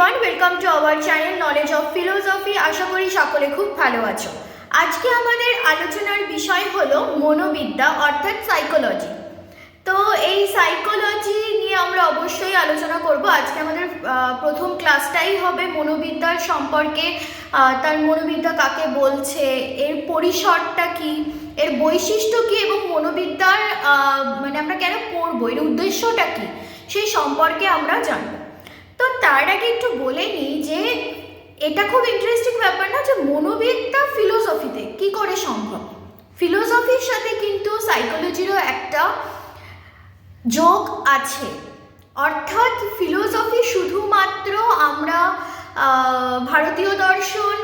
Everyone welcome to our channel knowledge of philosophy আশা করি সকলে খুব ভালো আছো। আজকে আমাদের আলোচনার বিষয় হলো মনোবিদ্যা, অর্থাৎ সাইকোলজি তো এই সাইকোলজি নিয়ে আমরা অবশ্যই আলোচনা করব। আজকে আমাদের প্রথম ক্লাসটাই হবে মনোবিদ্যার সম্পর্কে। তার মনোবিদ্যা কাকে বলছে, এর পরিসরটা কি, এর বৈশিষ্ট্য কি এবং মনোবিদ্যার মানে আমরা কেন পড়ব, এর উদ্দেশ্যটা কি, সেই সম্পর্কে আমরা জানব। তো তার আগে একটু বলে নিই যে এটা খুব ইন্টারেস্টিং ব্যাপার না যে মনোবিদ্যা ফিলোসফিতে কি করে সম্ভব? ফিলোসফির সাথে কিন্তু সাইকোলজিরও একটা যোগ আছে। অর্থাৎ ফিলোসফি শুধুমাত্র আমরা ভারতীয় দর্শন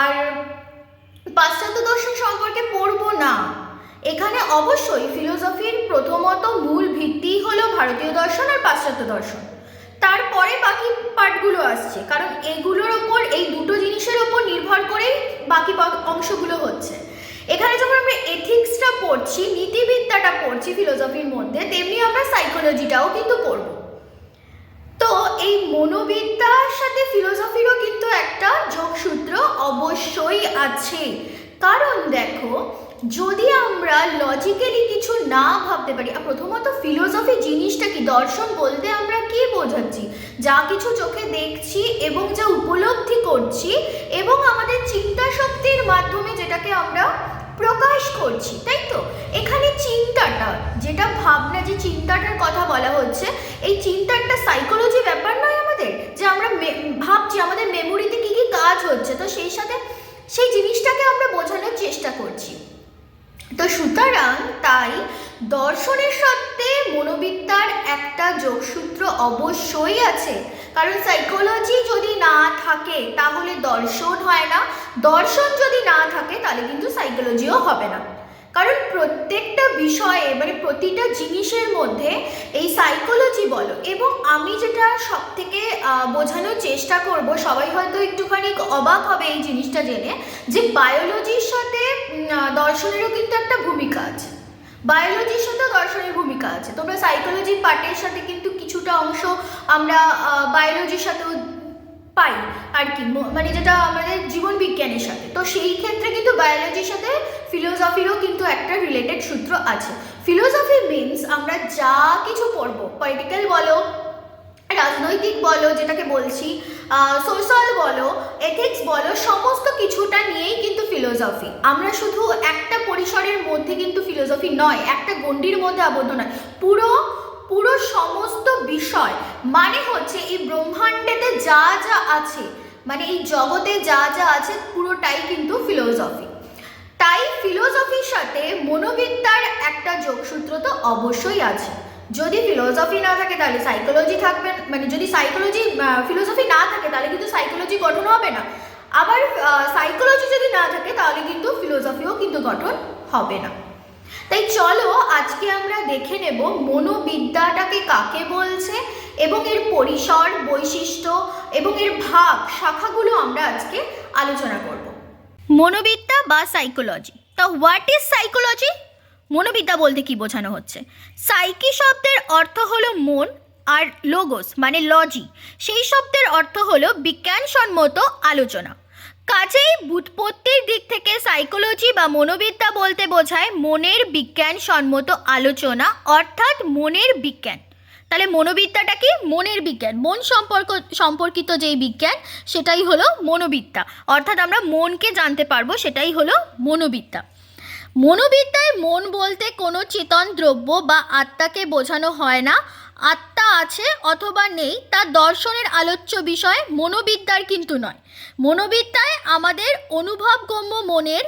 আর পাশ্চাত্য দর্শন সম্পর্কে পড়ব না। এখানে অবশ্যই ফিলোসফির প্রথমত মূল ভিত্তি হলো ভারতীয় দর্শন আর পাশ্চাত্য দর্শন। তারপরে বাকি পার্টগুলো আসছে। কারণ এগুলোর ওপর, এই দুটো জিনিসের ওপর নির্ভর করেই বাকি অংশগুলো হচ্ছে। এখানে যখন আমরা এথিক্সটা পড়ছি, নীতিবিদ্যাটা পড়ছি ফিলোসফির মধ্যে, তেমনি আমরা সাইকোলজিটাও কিন্তু পড়ব। তো এই মনোবিদ্যার সাথে ফিলোসফিরও কিন্তু একটা যোগসূত্র অবশ্যই আছে। কারণ দেখো যদি আমরা লজিক্যালি কিছু না ভাবতে পারি, আর প্রথমত ফিলোসফি জিনিসটা কি? দর্শন বলতে আমরা কি বোঝাচ্ছি? যা কিছু চোখে দেখছি এবং যা উপলব্ধি করছি এবং আমাদের চিন্তা শক্তির মাধ্যমে যেটাকে আমরা প্রকাশ করছি, তাই তো? এখানে চিন্তাটা, যেটা ভাবনা, যে চিন্তাটার কথা বলা হচ্ছে, এই চিন্তা একটা সাইকোলজি ব্যাপার নয় আমাদের? যে আমরা ভাবছি আমাদের মেমোরিতে কি কি কাজ হচ্ছে, তো সেই সাথে সেই জিনিসটাকে আমরা বোঝানোর চেষ্টা করছি। তো সুতরাং তাই দর্শনের সাথে মনোবিদ্যার একটা যোগসূত্র অবশ্যই আছে। কারণ সাইকোলজি যদি না থাকে, তাহলে দর্শন হয় না। দর্শন যদি না থাকে, তাহলে কিন্তু সাইকোলজিও হবে না। কারণ প্রত্যেকটা বিষয়ে মানে প্রতিটা জিনিসের মধ্যে এই সাইকোলজি বলো, এবং আমি যেটা সব থেকে বোঝানোর চেষ্টা করব, সবাই হয়তো একটুখানি অবাক হবে এই জিনিসটা জেনে, যে বায়োলজির সাথে দর্শনেরও কিন্তু একটা ভূমিকা আছে। বায়োলজির সাথে দর্শনের ভূমিকা আছে। তোমরা সাইকোলজি পার্টের সাথে কিন্তু কিছুটা অংশ আমরা বায়োলজির সাথেও পাই আর কি। মানে যেটা আমাদের জীবন বিজ্ঞানের সাথে। তো সেই ক্ষেত্রে কিন্তু বায়োলজির সাথে ফিলোসফিরও কিন্তু একটা রিলেটেড সূত্র আছে। ফিলোসফি মিনস আমরা যা কিছু পড়ব পলিটিক্যাল বলো, রাজনৈতিক বলো, যেটাকে বলছি সোশ্যাল বলো এথিক্স বলো, সমস্ত কিছুটা নিয়েই কিন্তু ফিলোসফি আমরা শুধু একটা পরিসরের মধ্যে কিন্তু ফিলোসফি নয়, একটা গণ্ডির মধ্যে আবদ্ধ নয়। পুরো পুরো সমস্ত বিষয় মানে হচ্ছে এই ব্রহ্মাণ্ডেতে যা যা আছে মানে এই জগতে যা যা আছে পুরোটাই কিন্তু ফিলোসফি তাই ফিলোসফির সাথে মনোবিদ্যার একটা যোগসূত্র তো অবশ্যই আছে। যদি ফিলোসফি না থাকে তাহলে সাইকোলজি থাকবে মানে যদি সাইকোলজি ফিলোসফি না থাকে তাহলে কিন্তু সাইকোলজি গঠন হবে না। আবার সাইকোলজি যদি না থাকে তাহলে কিন্তু ফিলোসফিও কিন্তু গঠন হবে না। তাই চলো আজকে আমরা দেখে নেব মনোবিদ্যাটাকে কাকে বলছে এবং এর পরিসর, বৈশিষ্ট্য এবং এর ভাগ শাখাগুলো আমরা আজকে আলোচনা করব। মনোবিদ্যা বা সাইকোলজি। তা হোয়াট ইজ সাইকোলজি মনোবিদ্যা বলতে কি বোঝানো হচ্ছে? সাইকি শব্দের অর্থ হলো মন আর লোগোস মানে লজি সেই শব্দের অর্থ হলো বিজ্ঞানসম্মত আলোচনা। কাজেই বুৎপত্তির দিক থেকে সাইকোলজি বা মনোবিদ্যা বলতে বোঝায় মনের বিজ্ঞান সম্মত আলোচনা, অর্থাৎ মনের বিজ্ঞান। তাহলে মনোবিদ্যাটা কি? মনের বিজ্ঞান। মন সম্পর্ক, সম্পর্কিত যেই বিজ্ঞান, সেটাই হলো মনোবিদ্যা। অর্থাৎ আমরা মনকে জানতে পারব, সেটাই হলো মনোবিদ্যা। মনোবিদ্যায় মন বলতে কোনো চেতন দ্রব্য বা আত্মাকে বোঝানো হয় না। আত্মা আছে অথবা নেই, তা দর্শনের আলোচ্য বিষয়, মনোবিদ্যার কিন্তু নয়। মনোবিদ্যায় আমাদের অনুভবগম্য মনের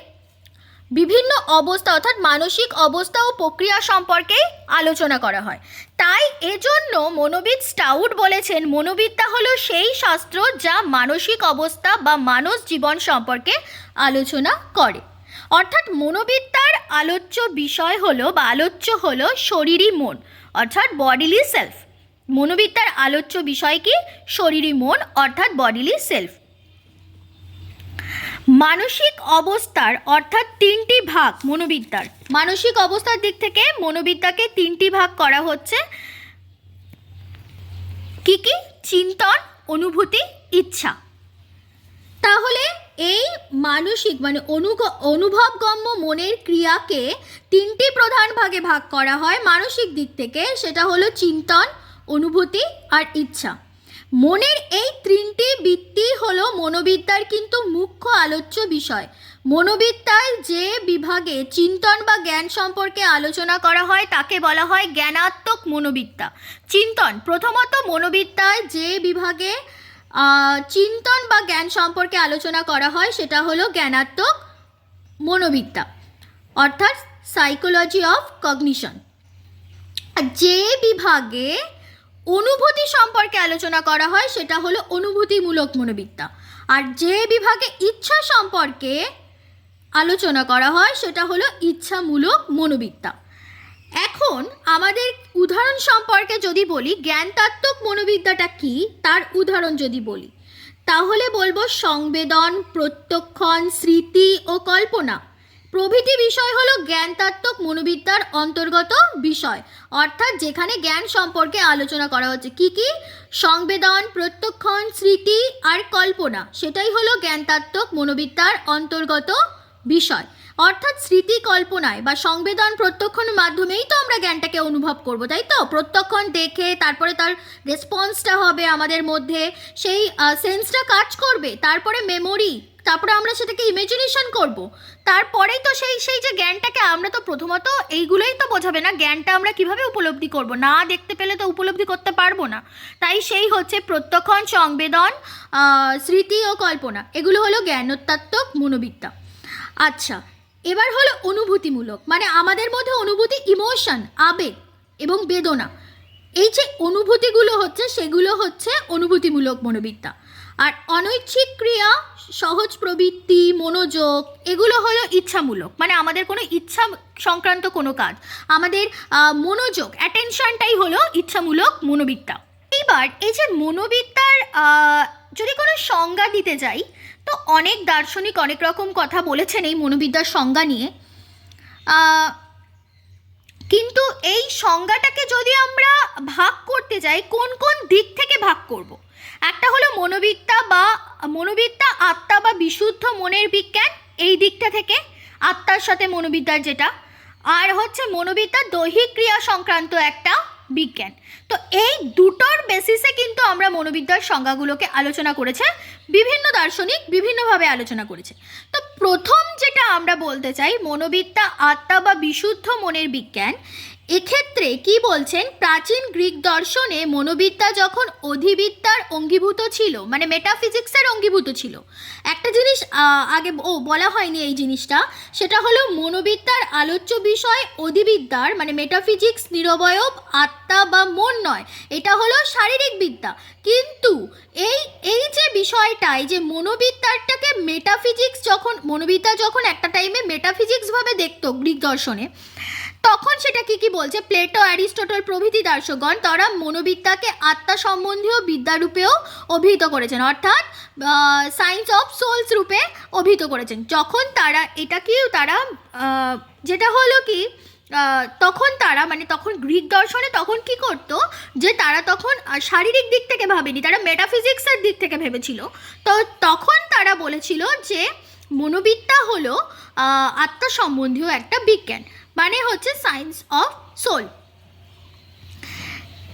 বিভিন্ন অবস্থা, অর্থাৎ মানসিক অবস্থা ও প্রক্রিয়া সম্পর্কে আলোচনা করা হয়। তাই এজন্য মনোবিদ স্টাউট বলেছেন, মনোবিদ্যা হলো সেই শাস্ত্র যা মানসিক অবস্থা বা মানস জীবন সম্পর্কে আলোচনা করে। অর্থাৎ মনোবিদ্যার আলোচ্য বিষয় হলো বা আলোচ্য হলো শরীরী মন। অর্থাৎ বডিলি সেলফ মনোবিদ্যার আলোচ্য বিষয় কি? শরীরী মন, অর্থাৎ বডিলি সেলফ মানসিক অবস্থার, অর্থাৎ তিনটি ভাগ মনোবিদ্যার। মানসিক অবস্থার দিক থেকে মনোবিদ্যাকে তিনটি ভাগ করা হচ্ছে। কি কি? চিন্তন, অনুভূতি, ইচ্ছা। তাহলে এই মানসিক মানে অনুভবগম্য মনের ক্রিয়াকে তিনটি প্রধান ভাগে ভাগ করা হয় মানসিক দিক থেকে। সেটা হলো চিন্তন, অনুভূতি আর ইচ্ছা। মনের এই তিনটি বৃত্তি হলো মনোবিদ্যার কিন্তু মুখ্য আলোচ্য বিষয়। মনোবিদ্যায় যে বিভাগে চিন্তন বা জ্ঞান সম্পর্কে আলোচনা করা হয়, তাকে বলা হয় জ্ঞানাত্মক মনোবিদ্যা। চিন্তন, প্রথমত মনোবিদ্যায় যে বিভাগে চিন্তন বা জ্ঞান সম্পর্কে আলোচনা করা হয়, সেটা হলো জ্ঞানাত্মক মনোবিদ্যা, অর্থাৎ সাইকোলজি অফ কগনিশন যে বিভাগে অনুভূতি সম্পর্কে আলোচনা করা হয়, সেটা হলো অনুভূতিমূলক মনোবিদ্যা। আর যে বিভাগে ইচ্ছা সম্পর্কে আলোচনা করা হয়, সেটা হলো ইচ্ছামূলক মনোবিদ্যা। এখন আমাদের উদাহরণ সম্পর্কে যদি বলি, জ্ঞানতাত্ত্বক মনোবিদ্যাটা কি? তার উদাহরণ যদি বলি, তাহলে বলব সংবেদন, প্রত্যক্ষণ, স্মৃতি ও কল্পনা। প্রভৃতি বিষয় হলো জ্ঞানতাত্ত্বক মনোবিদ্যার অন্তর্গত বিষয়। অর্থাৎ যেখানে জ্ঞান সম্পর্কে আলোচনা করা হচ্ছে। কি কি? সংবেদন, প্রত্যক্ষণ, স্মৃতি আর কল্পনা। সেটাই হলো জ্ঞানতাত্ত্বক মনোবিদ্যার অন্তর্গত বিষয়। অর্থাৎ স্মৃতি কল্পনায় বা সংবেদন প্রত্যক্ষণের মাধ্যমেই তো আমরা জ্ঞানটাকে অনুভব করব, তাই তো? প্রত্যক্ষণ দেখে তারপরে তার রেসপন্সটা হবে আমাদের মধ্যে, সেই সেন্সটা কাজ করবে, তারপরে মেমোরি তারপরে আমরা সেটাকে ইমেজিনেশন করব। তারপরেই তো সেই সেই যে জ্ঞানটাকে আমরা তো প্রথমত এইগুলোই তো বোঝাবে না, জ্ঞানটা আমরা কীভাবে উপলব্ধি করব? না দেখতে পেলে তো উপলব্ধি করতে পারব না। তাই সেই হচ্ছে প্রত্যক্ষণ, সংবেদন স্মৃতি ও কল্পনা। এগুলো হলো জ্ঞানোত্তাত্ত্বক মনোবিদ্যা। আচ্ছা এবার হলো অনুভূতিমূলক মানে আমাদের মধ্যে অনুভূতি ইমোশন আবেগ এবং বেদনা। এই যে অনুভূতিগুলো হচ্ছে, সেগুলো হচ্ছে অনুভূতিমূলক মনোবিদ্যা। আর অনৈচ্ছিক ক্রিয়া, সহজ প্রবৃত্তি, মনোযোগ, এগুলো হলো ইচ্ছামূলক মানে আমাদের কোনো ইচ্ছা সংক্রান্ত কোনো কাজ। আমাদের মনোযোগ অ্যাটেনশনটাই হলো ইচ্ছামূলক মনোবিদ্যা। এইবার এই যে মনোবিদ্যার যদি কোনো সংজ্ঞা দিতে যাই, তো অনেক দার্শনিক অনেক রকম কথা বলেছেন এই মনোবিদ্যার সংজ্ঞা নিয়ে কিন্তু এই সংজ্ঞাটাকে যদি আমরা ভাগ করতে যাই, কোন কোন দিক থেকে ভাগ করব। একটা হলো মনোবিদ্যা বা মনোবিদ্যা আত্মা বা বিশুদ্ধ মনের বিজ্ঞান এই দিকটা থেকে, আত্মার সাথে মনোবিদ্যার যেটা আর হচ্ছে মনোবিদ্যা দৈহিক ক্রিয়া সংক্রান্ত একটা বিজ্ঞান। তো এই দুটোর বেসিসে কিন্তু আমরা মনোবিদ্যার সংজ্ঞাগুলোকে আলোচনা করেছে, বিভিন্ন দার্শনিক বিভিন্নভাবে আলোচনা করেছে। তো প্রথম যেটা আমরা বলতে চাই, মনোবিদ্যা আত্মা বা বিশুদ্ধ মনের বিজ্ঞান এক্ষেত্রে কি বলছেন? প্রাচীন গ্রিক দর্শনে মনোবিদ্যা যখন অধিবিদ্যার অঙ্গীভূত ছিল মানে মেটাফিজিক্সের অঙ্গীভূত ছিল, একটা জিনিস আগে ও বলা হয়নি এই জিনিসটা, সেটা হলো মনোবিদ্যার আলোচ্য বিষয় অধিবিদ্যার মানে মেটাফিজিক্স নিরবয়ব, আত্মা বা মন নয়, এটা হলো শারীরিক বিদ্যা। কিন্তু এই এই যে বিষয়টাই যে মনোবিদ্যারটাকে মেটাফিজিক্স যখন, মনোবিদ্যা যখন একটা টাইমে মেটাফিজিক্সভাবে দেখতো গ্রিক দর্শনে তখন সেটা কি কি বলছে? প্লেটো, অ্যারিস্টটল প্রভৃতি দার্শকগণ তারা মনোবিদ্যাকে আত্মা সম্বন্ধীয় বিদ্যারূপেও অভিহিত করেছেন। অর্থাৎ সায়েন্স অফ সোলস রূপে অভিহিত করেছেন। যখন তারা এটা কি, তারা যেটা হলো কি তখন তারা মানে তখন গ্রিক দর্শনে তখন কি করতো, যে তারা তখন শারীরিক দিক থেকে ভাবেনি, তারা মেটাফিজিক্সের দিক থেকে ভেবেছিল। তো তখন তারা বলেছিল যে মনোবিদ্যা হলো আত্মা সম্বন্ধীয় একটা বিজ্ঞান। মানে হচ্ছে সায়েন্স অফ সোল।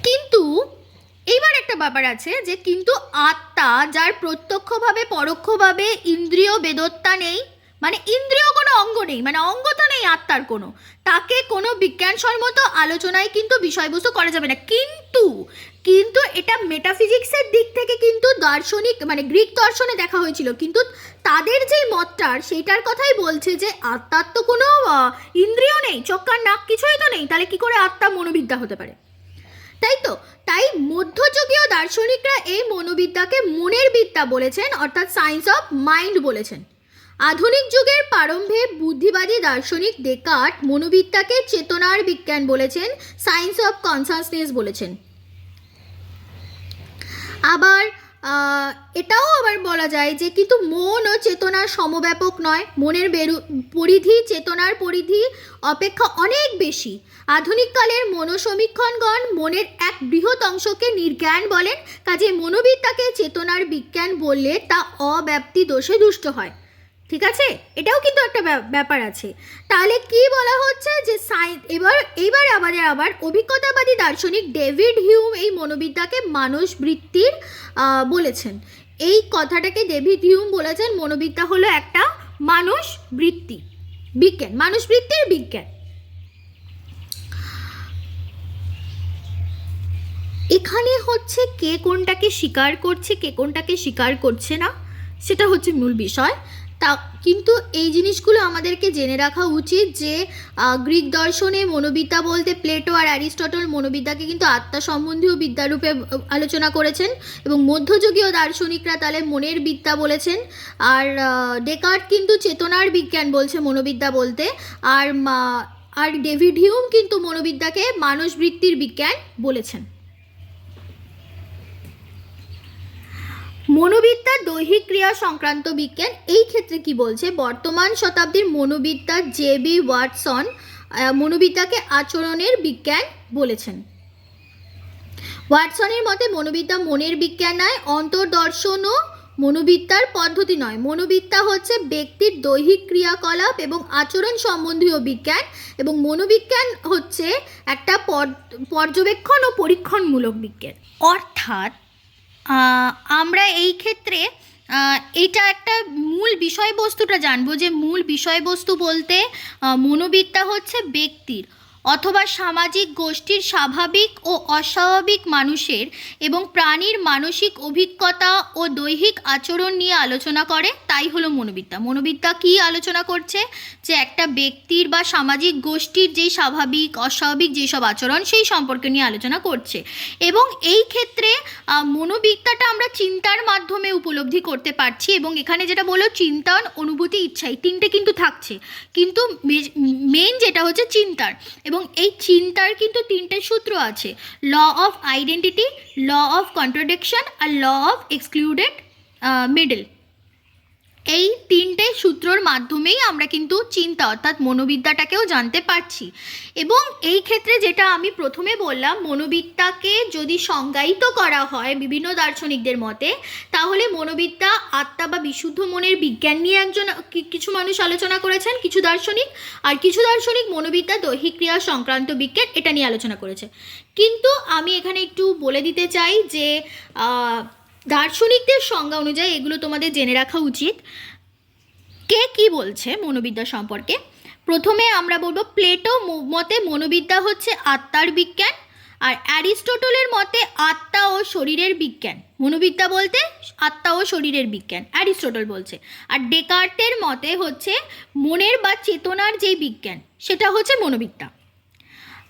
কিন্তু এইবার একটা ব্যাপার আছে যে কিন্তু আত্মা যার প্রত্যক্ষভাবে, পরোক্ষভাবে ইন্দ্রিয় বেদত্তা নেই মানে ইন্দ্রিয় কোনো অঙ্গ নেই মানে অঙ্গ তো নেই আত্মার কোনো, তাকে কোনো বিজ্ঞানসম্মত আলোচনায় কিন্তু বিষয়বস্তু করা যাবে না। কিন্তু কিন্তু এটা মেটাফিজিক্সের দিক থেকে কিন্তু দার্শনিক মানে গ্রিক দর্শনে দেখা হয়েছিল। কিন্তু তাদের যে মতটার সেইটার কথাই বলছে যে আত্মার তো কোনো ইন্দ্রিয় নেই, চোখ কান নাক কিছুই তো নেই, তাহলে কি করে আত্মা মনোবিদ্যা হতে পারে? তাই তো, তাই মধ্যযুগীয় দার্শনিকরা এই মনোবিদ্যাকে মনের বিদ্যা বলেছেন, অর্থাৎ সায়েন্স অফ মাইন্ড বলেছেন। আধুনিক যুগের প্রারম্ভে বুদ্ধিবাদী দার্শনিক ডেকার্ট মনোবিদ্যাকে চেতনার বিজ্ঞান বলেছেন সায়েন্স অফ কনসাসনেস বলেছেন। আবার এটাও আবার বলা যায় যে কিন্তু মন ও চেতনার সমব্যাপক নয়। মনের বেরু, পরিধি, চেতনার পরিধি অপেক্ষা অনেক বেশি। আধুনিককালের মনোসমীক্ষণগণ মনের এক বৃহৎ অংশকে নির্জ্ঞান বলেন, কাজে মনোবিদ্যাকে চেতনার বিজ্ঞান বললে তা অব্যাপ্তি দোষে দুষ্ট হয়। ঠিক আছে? এটাও কিন্তু একটা ব্যা- ব্যাপার আছে। তাহলে কি বলা হচ্ছে যে সাই, এবার এবার আমাদের আবার অভিজ্ঞতাবাদী দার্শনিক ডেভিড হিউম এই মনোবিদ্যাকে মানুষ বৃত্তির বলেছেন। এই কথাটাকে ডেভিড হিউম বলেছেন, মনোবিদ্যা হলো একটা মানুষ বৃত্তি বিজ্ঞান মানুষ বৃত্তির বিজ্ঞান। এখানে হচ্ছে কে কোনটাকে স্বীকার করছে, কে কোনটাকে স্বীকার করছে না, সেটা হচ্ছে মূল বিষয়। তা কিন্তু এই জিনিসগুলো আমাদেরকে জেনে রাখা উচিত যে গ্রিক দর্শনে মনোবিদ্যা বলতে প্লেটো আর অ্যারিস্টটল মনোবিদ্যাকে কিন্তু আত্মা সম্বন্ধীয় বিদ্যারূপে আলোচনা করেছেন এবং মধ্যযুগীয় দার্শনিকরা তাহলে মনের বিদ্যা বলেছেন। আর ডেকার্ট কিন্তু চেতনার বিজ্ঞান বলছে মনোবিদ্যা বলতে। আর আর ডেভিড হিউম কিন্তু মনোবিদ্যাকে মানসবৃত্তির বিজ্ঞান বলেছেন। মনোবিদ্যার দৈহিক ক্রিয়া সংক্রান্ত বিজ্ঞান, এই ক্ষেত্রে কি বলছে? বর্তমান শতাব্দীর মনোবিদ্যা জে বি ওয়াটসন মনোবিদ্যাকে আচরণের বিজ্ঞান বলেছেন। ওয়াটসনের মতে, মনোবিদ্যা মনের বিজ্ঞান নয়, অন্তর্দর্শন ও মনোবিদ্যার পদ্ধতি নয়। মনোবিদ্যা হচ্ছে ব্যক্তির দৈহিক ক্রিয়াকলাপ এবং আচরণ সম্বন্ধীয় বিজ্ঞান এবং মনোবিজ্ঞান হচ্ছে একটা পর- পর্যবেক্ষণ ও পরীক্ষণমূলক বিজ্ঞান। অর্থাৎ আমরা এই ক্ষেত্রে এটা একটা মূল বিষয়বস্তুটা জানব যে মূল বিষয়বস্তু বলতে মনোবিদ্যা হচ্ছে ব্যক্তির। অথবা সামাজিক গোষ্ঠীর স্বাভাবিক ও অস্বাভাবিক মানুষের এবং প্রাণীর মানসিক অভিজ্ঞতা ও দৈহিক আচরণ নিয়ে আলোচনা করে, তাই হলো মনোবিদ্যা। মনোবিদ্যা কি আলোচনা করছে? যে একটা ব্যক্তির বা সামাজিক গোষ্ঠীর যেই স্বাভাবিক, অস্বাভাবিক যেসব আচরণ, সেই সম্পর্কে নিয়ে আলোচনা করছে। এবং এই ক্ষেত্রে মনোবিদ্যাটা আমরা চিন্তার মাধ্যমে উপলব্ধি করতে পারছি এবং এখানে যেটা বলল, চিন্তন, অনুভূতি, ইচ্ছা, এই তিনটে কিন্তু থাকছে। কিন্তু মেন যেটা হচ্ছে চিন্তার। এবং এই চিন্তার কিন্তু তিনটে সূত্র আছে law of identity law of contradiction R law of excluded middle এই তিনটে সূত্রর মাধ্যমেই আমরা কিন্তু চিন্তা অর্থাৎ মনোবিদ্যাটাকেও জানতে পারছি। এবং এই ক্ষেত্রে যেটা আমি প্রথমে বললাম, মনোবিদ্যাকে যদি সংজ্ঞায়িত করা হয় বিভিন্ন দার্শনিকদের মতে, তাহলে মনোবিদ্যা আত্মা বা বিশুদ্ধ মনের বিজ্ঞান নিয়ে একজন কিছু মানুষ আলোচনা করেছেন, কিছু দার্শনিক, আর কিছু দার্শনিক মনোবিদ্যা দৈহিক ক্রিয়া সংক্রান্ত বিজ্ঞান এটা নিয়ে আলোচনা করেছে। কিন্তু আমি এখানে একটু বলে দিতে চাই যে দার্শনিকদের সংজ্ঞা অনুযায়ী এগুলো তোমাদের জেনে রাখা উচিত। কে কি বলছে মনোবিদ্যা সম্পর্কে? প্রথমে আমরা বলব, প্লেটো মতে মনোবিদ্যা হচ্ছে আত্মার বিজ্ঞান, আর অ্যারিস্টোটলের মতে আত্মা ও শরীরের বিজ্ঞান। মনোবিদ্যা বলতে আত্মা ও শরীরের বিজ্ঞান, অ্যারিস্টোটল বলছে। আর ডেকার্টের মতে হচ্ছে মনের বা চেতনার যেই বিজ্ঞান, সেটা হচ্ছে মনোবিদ্যা।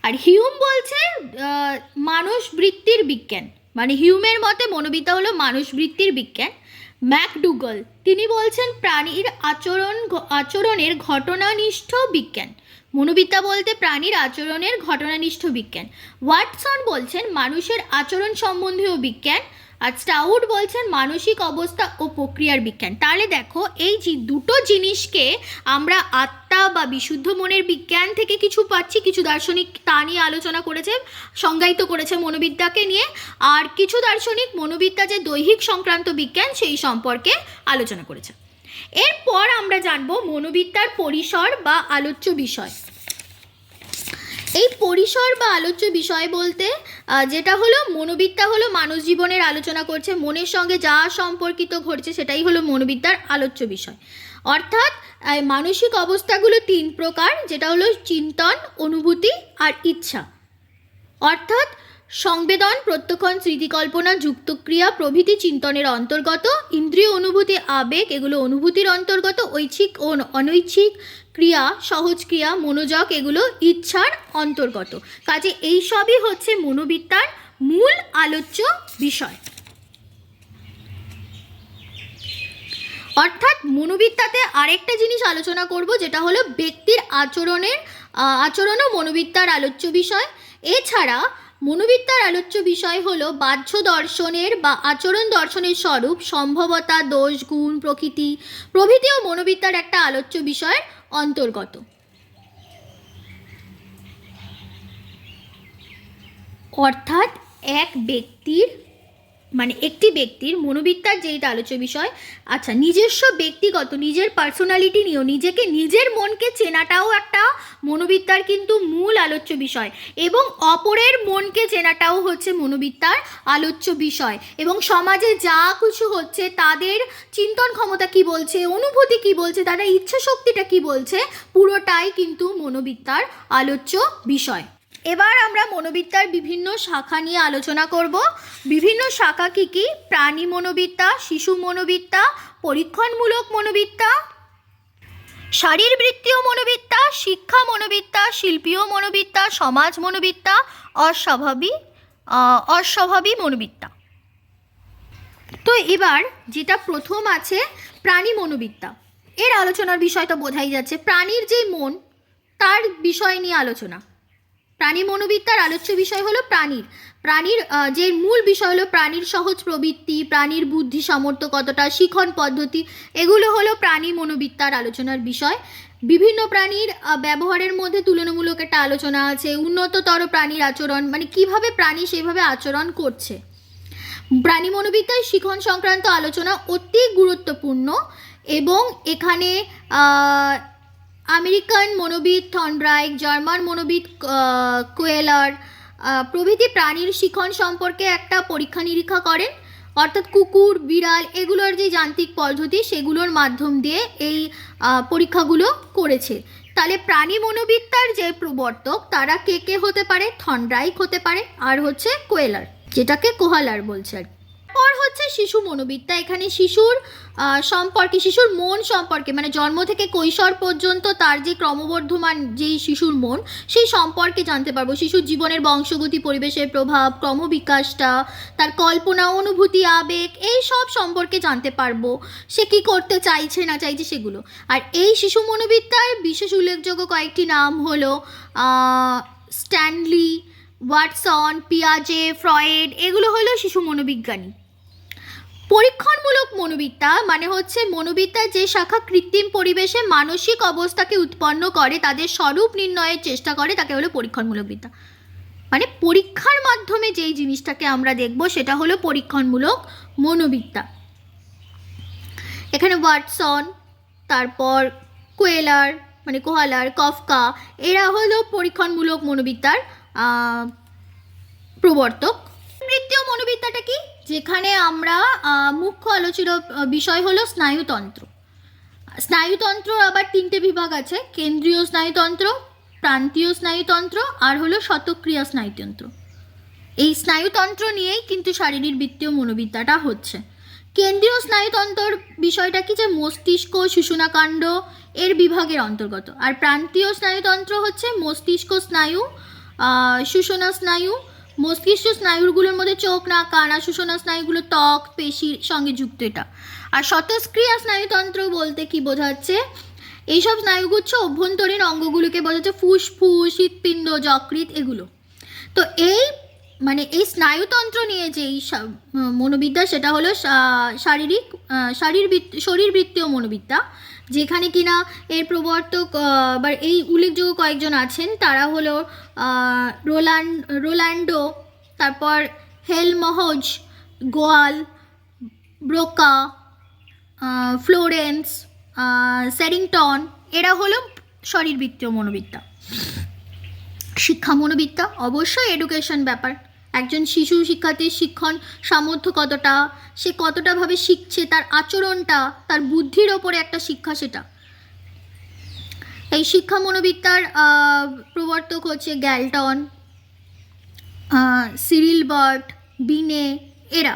আর হিউম বলছে মানুষ বৃত্তির বিজ্ঞান। মানে হিউমের মতে মনোবিদ্যা হলো মানুষ বৃত্তির বিজ্ঞান। ম্যাকডুগল, তিনি বলছেন প্রাণীর আচরণ আচরণের ঘটনানিষ্ঠ বিজ্ঞান। মনোবিদ্যা বলতে প্রাণীর আচরণের ঘটনানিষ্ঠ বিজ্ঞান। ওয়াটসন বলছেন মানুষের আচরণ সম্বন্ধীয় বিজ্ঞান আর স্টাউড বলছেন মানসিক অবস্থা ও প্রক্রিয়ার বিজ্ঞান। তাহলে দেখো, এই যে দুটো জিনিসকে আমরা আত্মা বা বিশুদ্ধ মনের বিজ্ঞান থেকে কিছু পাচ্ছি, কিছু দার্শনিক তা নিয়ে আলোচনা করেছে, সংজ্ঞায়িত করেছে মনোবিদ্যাকে নিয়ে, আর কিছু দার্শনিক মনোবিদ্যা যে দৈহিক সংক্রান্ত বিজ্ঞান, সেই সম্পর্কে আলোচনা করেছে। এরপর আমরা জানব মনোবিদ্যার পরিসর বা আলোচ্য বিষয়। এই পরিসর বা আলোচ্য বিষয় বলতে যেটা হলো মনোবিদ্যা হলো মানুষ জীবনের আলোচনা করছে, মনের সঙ্গে যা সম্পর্কিত ঘটছে সেটাই হলো মনোবিদ্যার আলোচ্য বিষয়। অর্থাৎ মানসিক অবস্থাগুলো তিন প্রকার, যেটা হলো চিন্তন, অনুভূতি আর ইচ্ছা। অর্থাৎ, সংবেদন, প্রত্যক্ষণ, স্মৃতিকল্পনা, যুক্তক্রিয়া, প্রভৃতি চিন্তনের অন্তর্গত, ইন্দ্রিয় অনুভূতি, আবেগ, এগুলো অনুভূতির অন্তর্গত, ঐচ্ছিক ও অনৈচ্ছিক ক্রিয়া সহজ ক্রিয়া মনোযোগ এগুলো ইচ্ছার অন্তর্গত। কাজে এই সবই হচ্ছে মনোবিদ্যার মূল আলোচ্য বিষয়। অর্থাৎ মনোবিদ্যাতে আরেকটা জিনিস আলোচনা করব যেটা হলো ব্যক্তির আচরণের আহ, আচরণ ও মনোবিদ্যার আলোচ্য বিষয়। এছাড়া মনোবিদ্যার আলোচ্য বিষয় হলো বাহ্য দর্শনের বা আচরণ দর্শনের স্বরূপ সম্ভবতা দোষ গুণ প্রকৃতি প্রভৃতিও মনোবিদ্যার একটা আলোচ্য বিষয়ের অন্তর্গত। অর্থাৎ এক ব্যক্তির মানে একটি ব্যক্তির মনোবিদ্যার যেইটা আলোচ্য বিষয় আচ্ছা নিজস্ব ব্যক্তিগত, নিজের পার্সোনালিটি নিয়েও, নিজেকে নিজের মনকে চেনাটাও একটা মনোবিদ্যার কিন্তু মূল আলোচ্য বিষয় এবং অপরের মনকে চেনাটাও হচ্ছে মনোবিদ্যার আলোচ্য বিষয় এবং সমাজে যা কিছু হচ্ছে তাদের চিন্তন ক্ষমতা কি বলছে, অনুভূতি কি বলছে, তাদের ইচ্ছা শক্তিটা কি বলছে, পুরোটাই কিন্তু মনোবিদ্যার আলোচ্য বিষয়। এবার আমরা মনোবিদ্যার বিভিন্ন শাখা নিয়ে আলোচনা করব। বিভিন্ন শাখা কি কি? প্রাণী মনোবিদ্যা, শিশু মনোবিদ্যা, পরীক্ষণমূলক মনোবিদ্যা শারীরবৃত্তীয় মনোবিদ্যা, শিক্ষা মনোবিদ্যা, শিল্পীয় মনোবিদ্যা, সমাজ মনোবিদ্যা অস্বাভাবিক অস্বাভাবিক মনোবিদ্যা। তো এবার যেটা প্রথম আছে প্রাণী মনোবিদ্যা। এর আলোচনার বিষয় তো বোঝাই যাচ্ছে। প্রাণীর যে মন, তার বিষয় নিয়ে আলোচনা। প্রাণী মনোবিদ্যার আলোচ্য বিষয় হলো প্রাণীর। প্রাণীর যে মূল বিষয় হলো প্রাণীর সহজ প্রবৃত্তি, প্রাণীর বুদ্ধি সামর্থ্য কতটা, শিখন পদ্ধতি, এগুলো হলো প্রাণী মনোবিদ্যার আলোচনার বিষয়। বিভিন্ন প্রাণীর ব্যবহারের মধ্যে তুলনামূলক একটা আলোচনা আছে, উন্নততর প্রাণীর আচরণ মানে কীভাবে প্রাণী সেইভাবে আচরণ করছে। প্রাণী মনোবিদ্যায় শিখন সংক্রান্ত আলোচনা অতি গুরুত্বপূর্ণ এবং এখানে আমেরিকান মনোবিদ থনড্রাইক, জার্মান মনোবিদ কোয়েলার প্রভৃতি প্রাণীর শিখন সম্পর্কে একটা পরীক্ষা নিরীক্ষা করেন। অর্থাৎ কুকুর, বিড়াল এগুলোর যে যান্ত্রিক পদ্ধতি সেগুলোর মাধ্যম দিয়ে এই পরীক্ষাগুলো করেছে। তাহলে প্রাণী মনোবিদ্যার যে প্রবর্তক, তারা কে কে হতে পারে? থনড্রাইক হতে পারে, আর হচ্ছে কোয়েলার, যেটাকে কোহালার বলছে আর। পর হচ্ছে শিশু মনোবিদ্যা। এখানে শিশুর সম্পর্কে, শিশুর মন সম্পর্কে মানে জন্ম থেকে কৈশোর পর্যন্ত তার যে ক্রমবর্ধমান যেই শিশুর মন, সেই সম্পর্কে জানতে পারব। শিশুর জীবনের বংশগতি, পরিবেশের প্রভাব, ক্রমবিকাশটা, তার কল্পনা, অনুভূতি, আবেগ, এই সব সম্পর্কে জানতে পারব। সে কি করতে চাইছে না চাইছে সেগুলো। আর এই শিশু মনোবিদ্যার বিশেষ উল্লেখযোগ্য কয়েকটি নাম হলো স্ট্যানলি, ওয়াটসন, পিয়াজে, ফ্রয়েড, এগুলো হলো শিশু মনোবিজ্ঞানী। পরীক্ষণমূলক মনোবিদ্যা মানে হচ্ছে মনোবিদ্যার যে শাখা কৃত্রিম পরিবেশে মানসিক অবস্থাকে উৎপন্ন করে তাদের স্বরূপ নির্ণয়ের চেষ্টা করে তাকে হলো পরীক্ষণমূলক বিদ্যা। মানে পরীক্ষার মাধ্যমে যেই জিনিসটাকে আমরা দেখব সেটা হলো পরীক্ষণমূলক মনোবিদ্যা। এখানে ওয়াটসন তারপর কোয়েলার মানে কোহালার কফকা এরা হলো পরীক্ষণমূলক মনোবিদ্যার আহ, নৃত্য মনোবিদ্যাটা কি? যেখানে আমরা মুখ্য আলোচিত বিষয় হলো স্নায়ুতন্ত্র। স্নায়ুতন্ত্র আবার তিনটে বিভাগ আছে, কেন্দ্রীয় স্নায়ুতন্ত্র, প্রান্তীয় স্নায়ুতন্ত্র আর হলো শতক্রিয়া স্নায়ুতন্ত্র। এই স্নায়ুতন্ত্র নিয়েই কিন্তু শারীরিক বৃত্তীয় মনোবিদ্যাটা হচ্ছে। কেন্দ্রীয় স্নায়ুতন্ত্রর বিষয়টা কি? যে মস্তিষ্ক, শুশুনাকাণ্ড এর বিভাগের অন্তর্গত। আর প্রান্তীয় স্নায়ুতন্ত্র হচ্ছে মস্তিষ্ক স্নায়ু শুষণা স্নায়ু মস্তিষ্ক স্নায়ুগুলোর মধ্যে চোখ না কানা শুষণা স্নায়ুগুলো ত্বক, পেশির সঙ্গে যুক্ত এটা। আর শতস্ক্রিয়া স্নায়ুতন্ত্র বলতে কি বোঝাচ্ছে? এইসব স্নায়ুগুচ্ছ অভ্যন্তরীণ অঙ্গগুলোকে বোঝাচ্ছে ফুসফুস হৃৎপিণ্ড, যকৃৎ এগুলো। তো এই মানে এই স্নায়ুতন্ত্র নিয়ে যে এই মনোবিদ্যা, সেটা হলো শারীরিক শারীরবৃত্ত, শরীরবৃত্তীয় মনোবিদ্যা। যেখানে কিনা এর প্রবর্তক বা এই উল্লেখযোগ্য কয়েকজন আছেন। তারা হলো আহ, রোলান্ড রোল্যান্ডো তারপর হেলমহজ গোয়াল ব্রোকা ফ্লোরেন্স স্যারিংটন এরা হলো শরীরবৃত্তীয় মনোবিদ্যা শিক্ষা মনোবিদ্যা অবশ্যই এডুকেশন ব্যাপার। একজন শিশু শিক্ষার্থীর শিক্ষণ সামর্থ্য কতটা, সে কতটাভাবে শিখছে, তার আচরণটা, তার বুদ্ধির ওপরে একটা শিক্ষা সেটা। এই শিক্ষা মনোবিদ্যার প্রবর্তক হচ্ছে গ্যালটন সিরিল বার্ট, বিনে, এরা।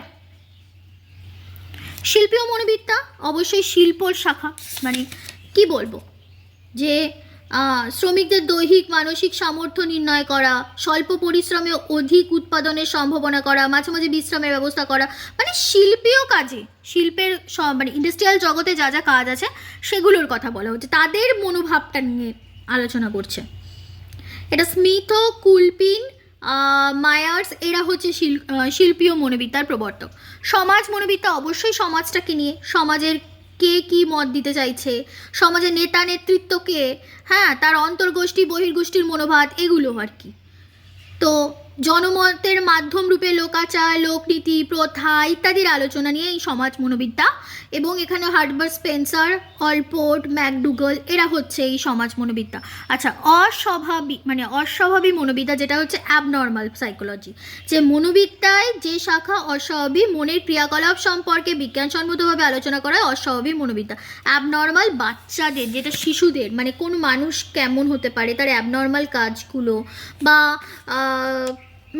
শিল্পীয় মনোবিদ্যা অবশ্যই শিল্পর শাখা। মানে কি বলব? যে শ্রমিকদের দৈহিক মানসিক সামর্থ্য নির্ণয় করা স্বল্প পরিশ্রমে অধিক উৎপাদনের সম্ভাবনা করা মাঝে মাঝে বিশ্রামের ব্যবস্থা করা মানে শিল্পীয় কাজে শিল্পের মানে ইন্ডাস্ট্রিয়াল জগতে যা যা কাজ আছে সেগুলোর কথা বলা হচ্ছে তাদের মনোভাবটা নিয়ে আলোচনা করছে। এটা স্মিথ কুলপিন মায়ার্স এরা হচ্ছে শিল- আহ, মনোবিদ্যার প্রবর্তক। সমাজ মনোবিদ্যা অবশ্যই সমাজটাকে নিয়ে সমাজের কে কি মত দিতে চাইছে? সমাজে নেতা নেতৃত্ব কে? হ্যাঁ তার অন্তর্গোষ্ঠী, বহির্গোষ্ঠীর মনোভাব, এগুলো আর কি। তো জনমতের মাধ্যম রূপে লোকাচার, লোকনীতি, প্রথা ইত্যাদির আলোচনা নিয়ে এই সমাজ মনোবিদ্যা এবং এখানে হার্ডবার স্পেন্সার অলপোর্ট ম্যাকডুগল এরা হচ্ছে এই সমাজ মনোবিদ্যা। আচ্ছা অস্বাভাবিক মানে অস্বাভাবিক মনোবিদ্যা যেটা হচ্ছে অ্যাবনর্মাল সাইকোলজি যে মনোবিদ্যায় যে শাখা অস্বাভাবিক মনের ক্রিয়াকলাপ সম্পর্কে বিজ্ঞানসম্মতভাবে আলোচনা করা হয় অস্বাভাবিক মনোবিদ্যা। অ্যাবনর্মাল বাচ্চাদের, যেটা শিশুদের মানে কোন মানুষ কেমন হতে পারে, তার অ্যাবনর্মাল কাজগুলো বা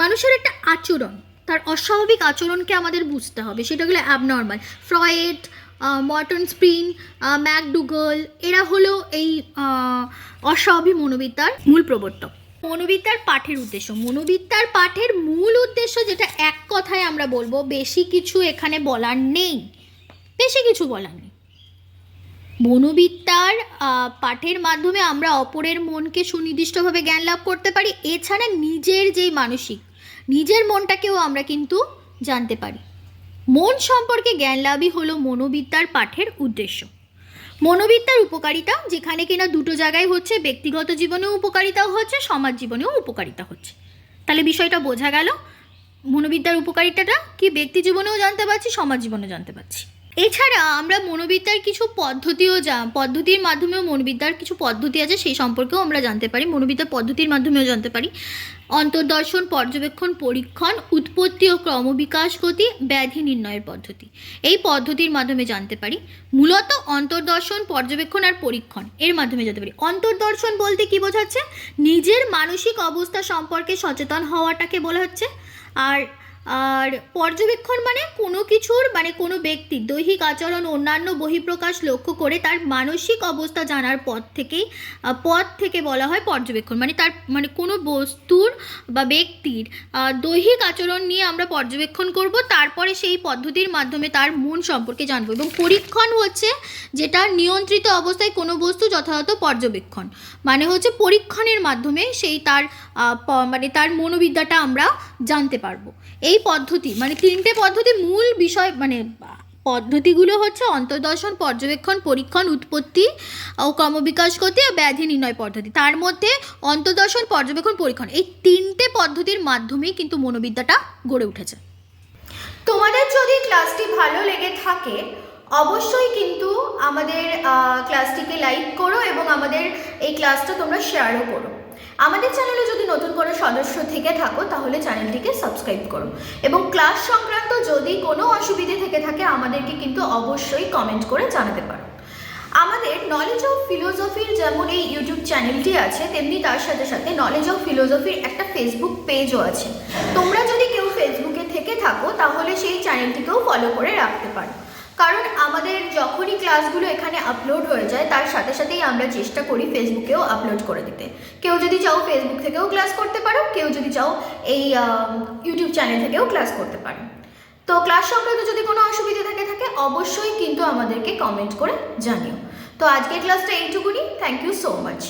মানুষের একটা আচরণ, তার অস্বাভাবিক আচরণকে আমাদের বুঝতে হবে। সেটা হলো অ্যাবনর্মাল ফ্রয়েড মর্টন স্প্রিন ম্যাকডুগল, এরা হলো এই অস্বাভাবিক মনোবিদ্যার মূল প্রবর্তক। মনোবিদ্যার পাঠের উদ্দেশ্য। মনোবিদ্যার পাঠের মূল উদ্দেশ্য যেটা এক কথায় আমরা বলব, বেশি কিছু এখানে বলার নেই। বেশি কিছু বলার নেই। মনোবিদ্যার পাঠের মাধ্যমে আমরা অপরের মনকে সুনির্দিষ্টভাবে জ্ঞান লাভ করতে পারি। এছাড়া নিজের যেই মানসিক, নিজের মনটাকেও আমরা কিন্তু জানতে পারি। মন সম্পর্কে জ্ঞান লাভই হলো মনোবিদ্যার পাঠের উদ্দেশ্য। মনোবিদ্যার উপকারিতা, যেখানে কিনা দুটো জায়গায় হচ্ছে, ব্যক্তিগত জীবনেও উপকারিতাও হচ্ছে, সমাজ জীবনেও উপকারিতা হচ্ছে। তাহলে বিষয়টা বোঝা গেল। মনোবিদ্যার উপকারিতাটা কি ব্যক্তি জীবনেও জানতে পারছি, সমাজ জীবনেও জানতে পারছি। এছাড়া আমরা মনোবিদ্যার কিছু পদ্ধতিও যা পদ্ধতির মাধ্যমেও মনোবিদ্যার কিছু পদ্ধতি আছে, সেই সম্পর্কেও আমরা জানতে পারি মনোবিদ্যার পদ্ধতির মাধ্যমেও জানতে পারি। অন্তর্দর্শন, পর্যবেক্ষণ, পরীক্ষণ, উৎপত্তি ও ক্রমবিকাশ গতি, ব্যাধি নির্ণয়ের পদ্ধতি। এই পদ্ধতির মাধ্যমে জানতে পারি। মূলত অন্তর্দর্শন, পর্যবেক্ষণ আর পরীক্ষণ এর মাধ্যমে জানতে পারি। অন্তর্দর্শন বলতে কি বোঝাচ্ছে? নিজের মানসিক অবস্থা সম্পর্কে সচেতন হওয়াটাকে বলা হচ্ছে। আর আর পর্যবেক্ষণ মানে কোনো কিছুর মানে কোনো ব্যক্তির দৈহিক আচরণ, অন্যান্য বহিঃপ্রকাশ লক্ষ্য করে তার মানসিক অবস্থা জানার পথ থেকেই পথ থেকে বলা হয় পর্যবেক্ষণ। মানে তার মানে কোনো বস্তুর বা ব্যক্তির দৈহিক আচরণ নিয়ে আমরা পর্যবেক্ষণ করব, তারপরে সেই পদ্ধতির মাধ্যমে তার মন সম্পর্কে জানব এবং পরীক্ষণ হচ্ছে যেটা নিয়ন্ত্রিত অবস্থায় কোনো বস্তু যথাযথ পর্যবেক্ষণ। মানে হচ্ছে পরীক্ষণের মাধ্যমে সেই তার মানে তার মনোবিদ্যাটা আমরা জানতে পারব। এই পদ্ধতি মানে তিনটে পদ্ধতি মূল বিষয় মানে পদ্ধতিগুলো হচ্ছে অন্তর্দর্শন, পর্যবেক্ষণ, পরীক্ষণ, উৎপত্তি ও ক্রমবিকাশ করতে ও ব্যাধি নির্ণয় পদ্ধতি। তার মধ্যে অন্তর্দর্শন, পর্যবেক্ষণ, পরীক্ষণ, এই তিনটে পদ্ধতির মাধ্যমেই কিন্তু মনোবিদ্যাটা গড়ে উঠেছে। তোমাদের যদি ক্লাসটি ভালো লেগে থাকে, অবশ্যই কিন্তু আমাদের ক্লাসটিকে লাইক করো এবং আমাদের এই ক্লাসটা তোমরা শেয়ারও করো। আমাদের চ্যানেলে যদি নতুন কোনো সদস্য থেকে থাকো, তাহলে চ্যানেলটিকে সাবস্ক্রাইব করো। এবং ক্লাস সংক্রান্ত যদি কোনো অসুবিধে থেকে থাকে, আমাদেরকে কিন্তু অবশ্যই কমেন্ট করে জানাতে পারো। আমাদের নলেজ অফ ফিলোসফির যেমন এই ইউটিউব চ্যানেলটি আছে, তেমনি তার সাথে সাথে নলেজ অফ ফিলোসফির একটা ফেসবুক পেজও আছে। তোমরা যদি কেউ ফেসবুকে থেকে থাকো, তাহলে সেই চ্যানেলটিকেও ফলো করে রাখতে পারো। কারণ আমাদের যখনই ক্লাসগুলো এখানে আপলোড হয়ে যায়, তার সাথে সাথেই আমরা চেষ্টা করি ফেসবুকেও আপলোড করে দিতে। কেউ যদি চাও ফেসবুক থেকেও ক্লাস করতে পারো, কেউ যদি চাও এই ইউটিউব চ্যানেল থেকেও ক্লাস করতে পারো। তো ক্লাস সংক্রান্ত যদি কোনো অসুবিধা থাকে থাকে, অবশ্যই কিন্তু আমাদেরকে কমেন্ট করে জানিও। তো আজকের ক্লাসটা এইটুকুনি। Thank you so much